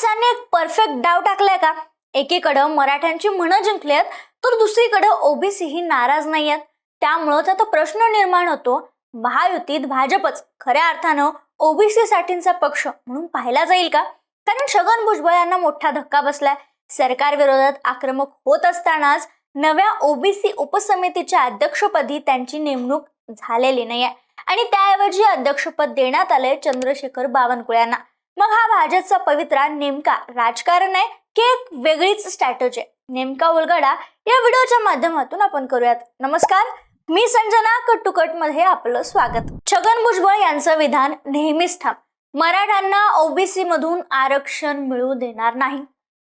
फडणवीसांनी एक परफेक्ट डाव टाकलाय का? एकीकडं मराठ्यांची मनं आहेत तर दुसरीकडं ओबीसी ही नाराज नाहीयेत त्यामुळंच आता प्रश्न निर्माण होतो. महायुतीत भाजपच खऱ्या अर्थानं ओबीसी साठींचा पक्ष म्हणून पाहिला जाईल का? कारण छगन भुजबळ यांना मोठा धक्का बसलाय. सरकार विरोधात आक्रमक होत असतानाच नव्या ओबीसी उपसमितीच्या अध्यक्षपदी त्यांची नेमणूक झालेली नाहीये. आणि त्याऐवजी अध्यक्षपद देण्यात आलंय चंद्रशेखर बावनकुळे यांना मग हा भाजपचा पवित्रा नेमका राजकारण आहे की एक वेगळीच स्ट्रॅटजी आहे? नेमका उलगडा या व्हिडिओच्या माध्यमातून आपण करूयात. नमस्कार मी संजना कट टू कटमध्ये आपलं स्वागत. छगन भुजबळ यांचं विधान नेहमीच ठाम. मराठ्यांना ओबीसी मधून आरक्षण मिळू देणार नाही.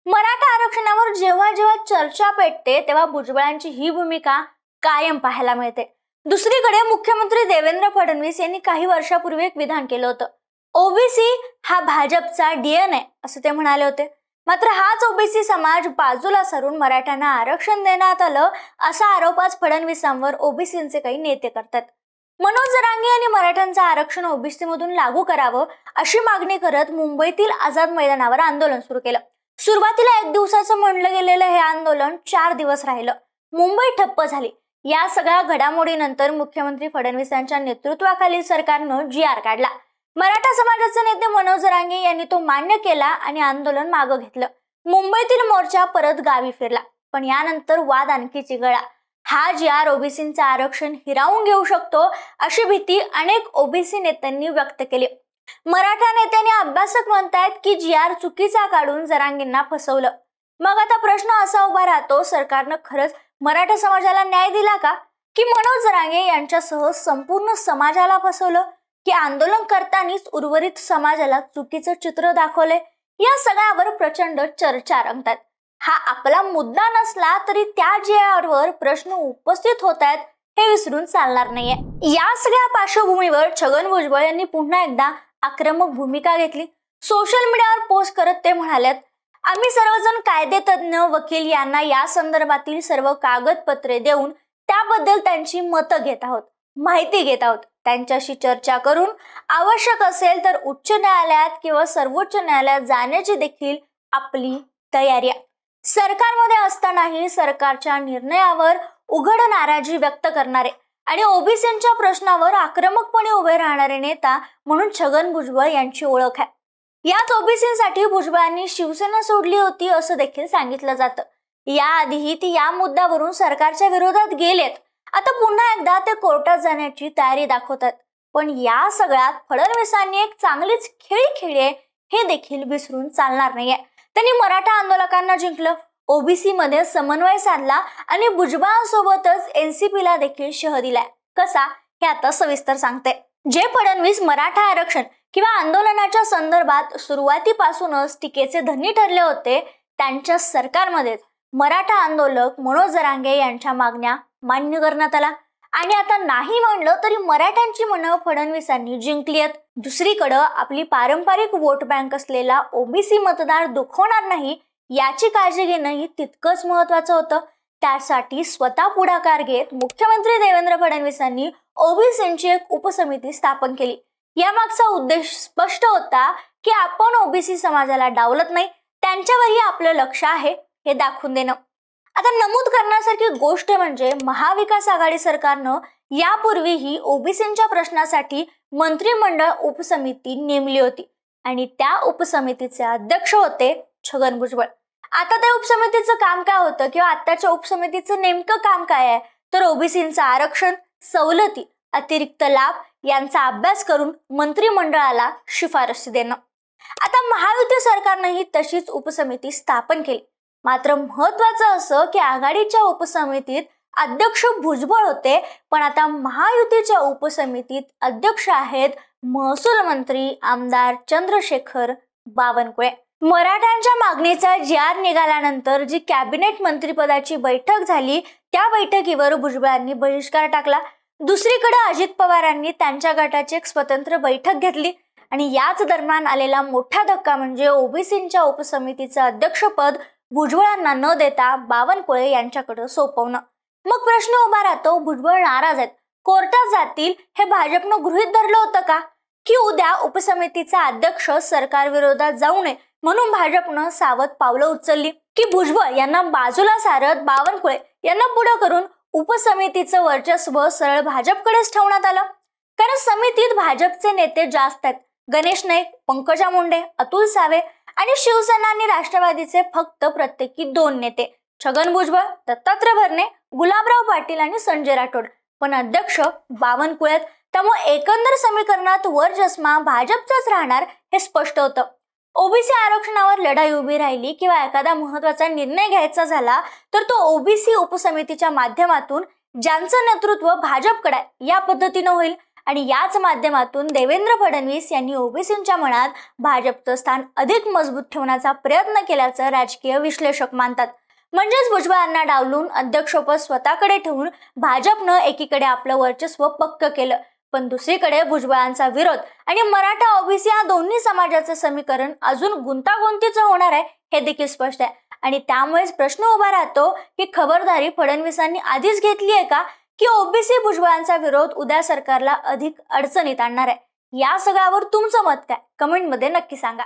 मराठा आरक्षणावर जेव्हा जेव्हा चर्चा पेटते तेव्हा भुजबळांची ही भूमिका कायम पाहायला मिळते. दुसरीकडे मुख्यमंत्री देवेंद्र फडणवीस यांनी काही वर्षापूर्वी एक विधान केलं होतं. ओबीसी हा भाजपचा डीएनए असं ते म्हणाले होते. मात्र हाच ओबीसी समाज बाजूला सरून मराठ्यांना आरक्षण देण्यात आलं असा आरोप आज फडणवीसांवर ओबीसींचे काही नेते करतात. मनोज जरांगी यांनी मराठ्यांचं आरक्षण ओबीसी मधून लागू करावं अशी मागणी करत मुंबईतील आझाद मैदानावर आंदोलन सुरू केलं. सुरुवातीला एक दिवसाचं म्हणलं गेलेलं हे आंदोलन चार दिवस राहिलं. मुंबई ठप्प झाली. या सगळ्या घडामोडीनंतर मुख्यमंत्री फडणवीस यांच्या नेतृत्वाखालील सरकारनं जी आर काढला. मराठा समाजाचे नेते मनोज रांगे यांनी तो मान्य केला आणि आंदोलन मागं घेतलं. मुंबईतील मोर्चा परत गावी फिरला पण यानंतर वाद आणखी चिघळा हा जी आर ओबीसीचं आरक्षण हिरावून घेऊ शकतो अशी भीती अनेक ओबीसी नेत्यांनी व्यक्त केली. मराठा नेत्यांनी अभ्यासक म्हणतायत की जी आर चुकीचा काढून जरांगींना फसवलं. मग आता प्रश्न असा उभा राहतो सरकारनं खरंच मराठा समाजाला न्याय दिला का? की मनोज जरांगे यांच्यासह संपूर्ण समाजाला फसवलं? की आंदोलन करतानीच उर्वरित समाजाला चुकीचं चित्र दाखवले या सगळ्यावर प्रचंड चर्चा रंगतात. हा आपला मुद्दा नसला तरी त्या ज्यावर प्रश्न उपस्थित होत आहेत हे विसरून चालणार नाहीये. या सगळ्या पार्श्वभूमीवर छगन भुजबळ यांनी पुन्हा एकदा आक्रमक भूमिका घेतली. सोशल मीडियावर पोस्ट करत ते म्हणालेत आम्ही सर्वजण कायदेतज्ञ वकील यांना या संदर्भातील सर्व कागदपत्रे देऊन त्याबद्दल त्यांची मतं घेत आहोत. माहिती घेत आहोत. त्यांच्याशी चर्चा करून आवश्यक असेल तर उच्च न्यायालयात किंवा सर्वोच्च न्यायालयात जाण्याची देखील आपली तयारी आहे. सरकारमध्ये असतानाही सरकारच्या निर्णयावर उघड नाराजी व्यक्त करणारे आणि ओबीसींच्या प्रश्नावर आक्रमकपणे उभे राहणारे नेता म्हणून छगन भुजबळ यांची ओळख आहे. याच ओबीसीसाठी भुजबळांनी शिवसेना सोडली होती असं देखील सांगितलं जातं. याआधीही ती या मुद्द्यावरून सरकारच्या विरोधात गेलेत. आता पुन्हा एकदा ते कोर्टात जाण्याची तयारी दाखवतात. पण या सगळ्यात फडणवीसांनी एक चांगलीच खेळी खेळी आहे हे देखील विसरून चालणार नाहीये. त्यांनी मराठा आंदोलकांना जिंकलं ओबीसी मध्ये समन्वय साधला आणि भुजबळांसोबतच एनसीपीला देखील शह दिलाय. कसा? हे आता सविस्तर सांगते. जे फडणवीस मराठा आरक्षण किंवा आंदोलनाच्या संदर्भात सुरुवातीपासूनच टीकेचे धनी ठरले होते त्यांच्या सरकारमध्येच. मराठा आंदोलक मनोज जरांगे यांच्या मागण्या मान्य करण्यात आला आणि आता नाही म्हणलं तरी मराठ्यांची मनं फडणवीसांनी जिंकली आहेत. दुसरीकडं आपली पारंपरिक वोट बँक असलेला ओबीसी मतदार दुखवणार नाही याची काळजी घेणंही तितकंच महत्वाचं होतं. त्यासाठी स्वतः पुढाकार घेत मुख्यमंत्री देवेंद्र फडणवीसांनी ओबीसींची एक उपसमिती स्थापन केली. यामागचा उद्देश स्पष्ट होता की आपण ओबीसी समाजाला डावलत नाही. त्यांच्यावरही आपलं लक्ष आहे. हे दाखवून देणं. आता नमूद करण्यासारखी गोष्ट म्हणजे महाविकास आघाडी सरकारनं यापूर्वीही ओबीसींच्या प्रश्नासाठी मंत्रिमंडळ उपसमिती नेमली होती आणि त्या उपसमितीचे अध्यक्ष होते छगन भुजबळ. आता त्या उपसमितीचं काम काय होतं किंवा आताच्या उपसमितीचं नेमकं काम काय आहे? तर ओबीसींचं आरक्षण सवलती अतिरिक्त लाभ यांचा अभ्यास करून मंत्रिमंडळाला शिफारस देणं. आता महायुती सरकारनंही तशीच उपसमिती स्थापन केली. मात्र महत्वाचं असं की आघाडीच्या उपसमितीत अध्यक्ष भुजबळ होते पण आता महायुतीच्या उपसमितीत अध्यक्ष आहेत महसूल मंत्री आमदार चंद्रशेखर बावनकुळे. मराठ्यांच्या मागणीचा जी आर निघाल्यानंतर जी कॅबिनेट मंत्रिपदाची बैठक झाली त्या बैठकीवर भुजबळांनी बहिष्कार टाकला. दुसरीकडे अजित पवारांनी त्यांच्या गटाची एक स्वतंत्र बैठक घेतली आणि याच दरम्यान आलेला मोठा धक्का म्हणजे ओबीसींच्या उपसमितीचं अध्यक्षपद भुजबळांना न देता बावनकुळे यांच्याकडे सोपवणं. मग प्रश्न उभा राहतो भुजबळ नाराज आहेत. कोर्टात जातील हे भाजपनं गृहित धरलं होतं का? की उद्या उपसमितीचा अध्यक्ष सरकार विरोधात जाऊ नये म्हणून भाजपनं सावध पावलं उचलली? की भुजबळ यांना बाजूला सारत बावनकुळे यांना पुढे करून उपसमितीचं वर्चस्व सरळ भाजपकडेच ठेवण्यात आलं? कारण समितीत भाजपचे नेते जास्त आहेत. गणेश नाईक पंकजा मुंडे अतुल सावे आणि शिवसेना आणि राष्ट्रवादीचे फक्त प्रत्येकी दोन नेते. छगन भुजबळ दत्तात्रय भरणे गुलाबराव पाटील आणि संजय राठोड. पण अध्यक्ष बावनकुळेत त्यामुळे एकंदर समीकरणात वर्चस्मा भाजपचाच राहणार हे स्पष्ट होतं. ओबीसी आरक्षणावर लढाई उभी राहिली किंवा एखादा महत्त्वाचा निर्णय घ्यायचा झाला तर तो ओबीसी उपसमितीच्या माध्यमातून ज्यांचं नेतृत्व भाजपकडे या पद्धतीनं होईल. आणि याच माध्यमातून देवेंद्र फडणवीस यांनी ओबीसींच्या मनात भाजपचं स्थान अधिक मजबूत ठेवण्याचा प्रयत्न केल्याचं राजकीय विश्लेषक मानतात. म्हणजेच भुजबळांना डावलून अध्यक्षपद स्वतःकडे ठेवून भाजपनं एकीकडे आपलं वर्चस्व पक्क केलं. पण दुसरीकडे भुजबळांचा विरोध आणि मराठा ओबीसी या दोन्ही समाजाचं समीकरण अजून गुंतागुंतीचं होणार आहे हे देखील स्पष्ट आहे. आणि त्यामुळेच प्रश्न उभा राहतो की खबरदारी फडणवीसांनी आधीच घेतली आहे का? की ओबीसी भुजबळांचा विरोध उद्या सरकारला अधिक अडचणीत आणणार आहे. या सगळ्यावर तुमचं मत काय? कमेंटमध्ये नक्की सांगा.